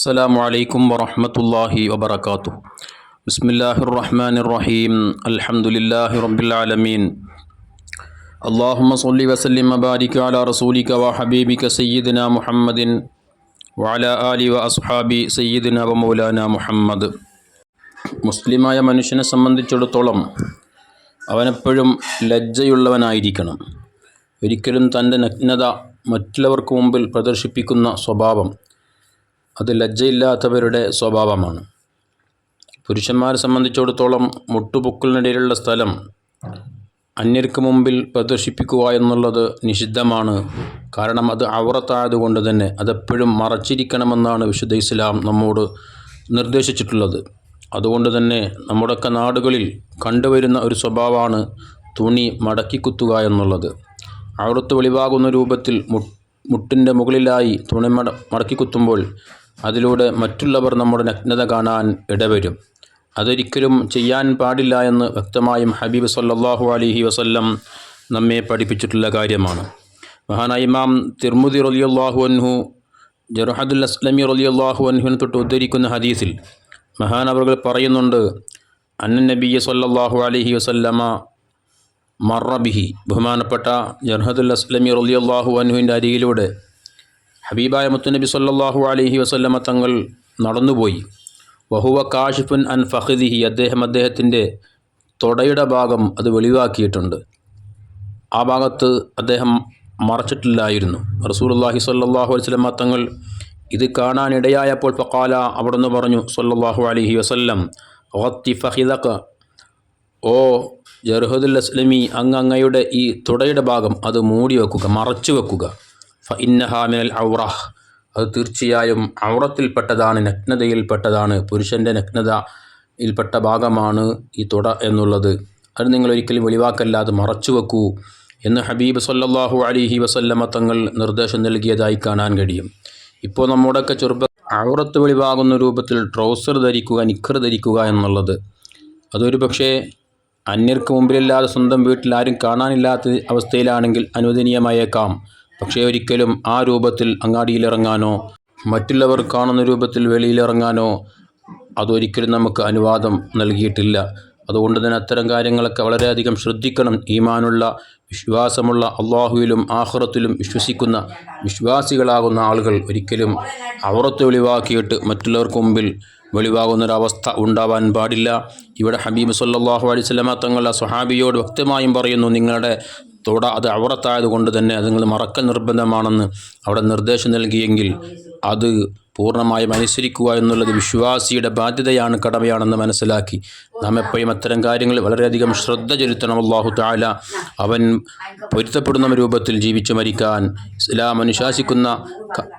السلام عليكم ورحمة الله وبركاته بسم الله الرحمن الرحيم الحمد لله رب العالمين اللهم صل وسلم وبارك على رسولك وحبيبك سيدنا محمد وعلى آله وأصحاب سيدنا ومولانا محمد മുസ്ലിമായ മനുഷ്യനെ സംബന്ധിച്ചിടത്തോളം അവനെപ്പോഴും ലജ്ജയുള്ളവനായിരിക്കണം ഒരിക്കലും തൻ്റെ നഗ്നത മറ്റുള്ളവർക്ക് മുമ്പിൽ പ്രദർശിപ്പിക്കുന്ന സ്വഭാവം അത് ലജ്ജയില്ലാത്തവരുടെ സ്വഭാവമാണ്. പുരുഷന്മാരെ സംബന്ധിച്ചിടത്തോളം മുട്ടുപൊക്കലിനിടയിലുള്ള സ്ഥലം അന്യർക്ക് മുമ്പിൽ പ്രദർശിപ്പിക്കുക എന്നുള്ളത് നിഷിദ്ധമാണ്. കാരണം അത് അവറത്തായതുകൊണ്ട് തന്നെ അതെപ്പോഴും മറച്ചിരിക്കണമെന്നാണ് വിശുദ്ധ ഇസ്ലാം നമ്മോട് നിർദ്ദേശിച്ചിട്ടുള്ളത്. അതുകൊണ്ട് തന്നെ നമ്മുടെയൊക്കെ നാടുകളിൽ കണ്ടുവരുന്ന ഒരു സ്വഭാവമാണ് തുണി മടക്കി കുത്തുക എന്നുള്ളത്. അവറത്ത് വെളിവാകുന്ന രൂപത്തിൽ മുട്ടിന്റെ മുകളിലായി തുണി മട മടക്കി കുത്തുമ്പോൾ അതിലൂടെ മറ്റുള്ളവർ നമ്മുടെ നഗ്നത കാണാൻ ഇടവരും. അതൊരിക്കലും ചെയ്യാൻ പാടില്ല എന്ന് വ്യക്തമായും ഹബീബ് സല്ലാഹു അലൈഹി വസല്ലം നമ്മെ പഠിപ്പിച്ചിട്ടുള്ള കാര്യമാണ്. മഹാനായ ഇമാം തിർമുദി റളിയല്ലാഹു അൻഹു ജറുഹദുൽ അസ്ലമി റളിയല്ലാഹു അൻഹുവിനെ തൊട്ട് ഉദ്ധരിക്കുന്ന ഹദീസിൽ മഹാൻ മഹാനവറുകൾ പറയുന്നുണ്ട് അന്നൻ നബിയ സല്ലാഹു അലൈഹി വസല്ലമ മറബിഹി ബഹുമാനപ്പെട്ട ജർഹദുൽ അസ്ലമി റളിയല്ലാഹു അൻഹുവിന്റെ അരികിലൂടെ ഹബീബായ മുത്തുനബി സല്ലാഹു അലഹി വസല്ലമ തങ്ങൾ നടന്നുപോയി. വഹുവ കാഷിഫുൻ അൻ ഫഹദിഹി അദ്ദേഹം അദ്ദേഹത്തിന്റെ തൊടയുടെ ഭാഗം അത് വെളിവാക്കിയിട്ടുണ്ട്. ആ ഭാഗത്ത് അദ്ദേഹം മറച്ചിട്ടില്ലായിരുന്നു. റസൂലുള്ളാഹി സല്ലാഹു അലൈഹി വസല്ലമ തങ്ങൾ ഇത് കാണാനിടയായപ്പോൾ ഫക്കാല അവിടുന്ന് പറഞ്ഞു സല്ലാഹു അലഹി വസ്ല്ലം ഓത്തി ഫഹിദക ഓ ജർഹദുൽ അസ്ലമി അങ്ങ് അങ്ങയുടെ ഈ തുടയുടെ ഭാഗം അത് മൂടി വെക്കുക മറച്ചു വെക്കുക. ഔറഹ് അത് തീർച്ചയായും ഔറത്തിൽപ്പെട്ടതാണ് നഗ്നതയിൽപ്പെട്ടതാണ് പുരുഷന്റെ നഗ്നതയിൽപ്പെട്ട ഭാഗമാണ് ഈ തുട എന്നുള്ളത്. അത് നിങ്ങൾ ഒരിക്കലും ഒഴിവാക്കല്ലാതെ മറച്ചു വെക്കൂ എന്ന് ഹബീബ് സല്ലാഹു അലിഹി വസല്ലമ തങ്ങൾ നിർദ്ദേശം നൽകിയതായി കാണാൻ കഴിയും. ഇപ്പോൾ നമ്മുടെയൊക്കെ ചെറുപ്പ ഔറത്ത് വെളിവാകുന്ന രൂപത്തിൽ ട്രൗസർ ധരിക്കുക നിക്കർ ധരിക്കുക എന്നുള്ളത്. അതൊരു പക്ഷേ അന്യർക്ക് മുമ്പിലില്ലാതെ സ്വന്തം വീട്ടിൽ ആരും കാണാനില്ലാത്ത അവസ്ഥയിലാണെങ്കിൽ അനുവദനീയമായേക്കാം. പക്ഷേ ഒരിക്കലും ആ രൂപത്തിൽ അങ്ങാടിയിലിറങ്ങാനോ മറ്റുള്ളവർ കാണുന്ന രൂപത്തിൽ വെളിയിലിറങ്ങാനോ അതൊരിക്കലും നമുക്ക് അനുവാദം നൽകിയിട്ടില്ല. അതുകൊണ്ട് തന്നെ അത്തരം കാര്യങ്ങളൊക്കെ വളരെയധികം ശ്രദ്ധിക്കണം. ഈമാനുള്ള വിശ്വാസമുള്ള അള്ളാഹുവിലും ആഹ്റത്തിലും വിശ്വസിക്കുന്ന വിശ്വാസികളാകുന്ന ആളുകൾ ഒരിക്കലും അവറത്ത് വെളിവാക്കിയിട്ട് മറ്റുള്ളവർക്ക് മുമ്പിൽ വെളിവാകുന്നൊരവസ്ഥ ഉണ്ടാവാൻ പാടില്ല. ഇവിടെ ഹബീബ് സല്ലാഹു അലൈഹി സ്വലമ തങ്ങളുടെ സ്വഹാബിയോട് വ്യക്തമായും പറയുന്നു നിങ്ങളുടെ തുട അത് അവറത്തായതുകൊണ്ട് തന്നെ അതുങ്ങൾ മറക്കൽ നിർബന്ധമാണെന്ന് അവിടെ നിർദ്ദേശം നൽകിയെങ്കിൽ അത് പൂർണമായും അനുസരിക്കുക എന്നുള്ളത് വിശ്വാസിയുടെ ബാധ്യതയാണ് കടമയാണെന്ന് മനസ്സിലാക്കി. നാം എപ്പോഴും അത്തരം കാര്യങ്ങൾ വളരെയധികം ശ്രദ്ധ ചെലുത്തണം. അള്ളാഹു താല അവൻ പൊരുത്തപ്പെടുന്ന രൂപത്തിൽ ജീവിച്ചു മരിക്കാൻ ഇസ്ലാം അനുശാസിക്കുന്ന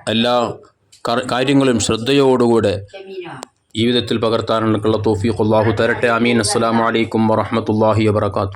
എല്ലാ കാര്യങ്ങളും ശ്രദ്ധയോടുകൂടെ ജീവിതത്തിൽ പകർത്താനുള്ള തോഫീഖ് അള്ളാഹു തരട്ടെ. അമീൻ അസ്സാം വലൈക്കും വറഹമത്തല്ലാഹി വാത്തു